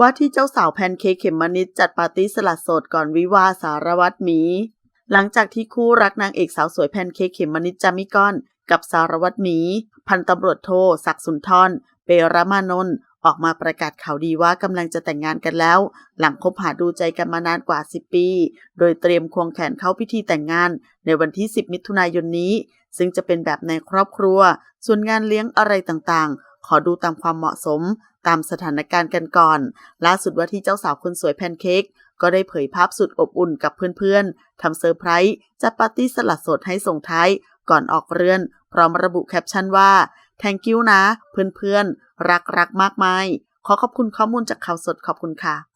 ว่าที่เจ้าสาวแพนเค้กเขมมนิดจัดปาร์ตี้สลัดโสดก่อนวิวาสารวัตรหมี หลังจากที่คู่รักนางเอกสาวสวยแพนเค้กเขมมนิดจามิกอน กับสารวัตรหมี พันตำรวจโทศักดิ์สุนทรเปรมานนท์ออกมาประกาศข่าวดีว่ากำลังจะแต่งงานกันแล้ว หลังคบหาดูใจกันมานานกว่า 10 ปี โดยเตรียมควงแขนเข้าพิธีแต่งงาน ในวันที่ 10 มิถุนายนนี้ ซึ่งจะเป็นแบบในครอบครัว ส่วนงานเลี้ยงอะไรต่างๆ ขอดูตามความเหมาะสมตามสถานการณ์กันก่อน ล่าสุดว่าที่เจ้าสาวคนสวยแพนเค้กก็ได้เผยภาพสุดอบอุ่นกับเพื่อนๆทำเซอร์ไพรส์จัดปาร์ตี้สลัดสดให้ส่งท้ายก่อนออกเรือน พร้อมระบุแคปชั่นว่า thank you นะ เพื่อนๆ รักรักๆมากมาย ขอขอบคุณข้อมูลจากข่าวสดขอบคุณค่ะ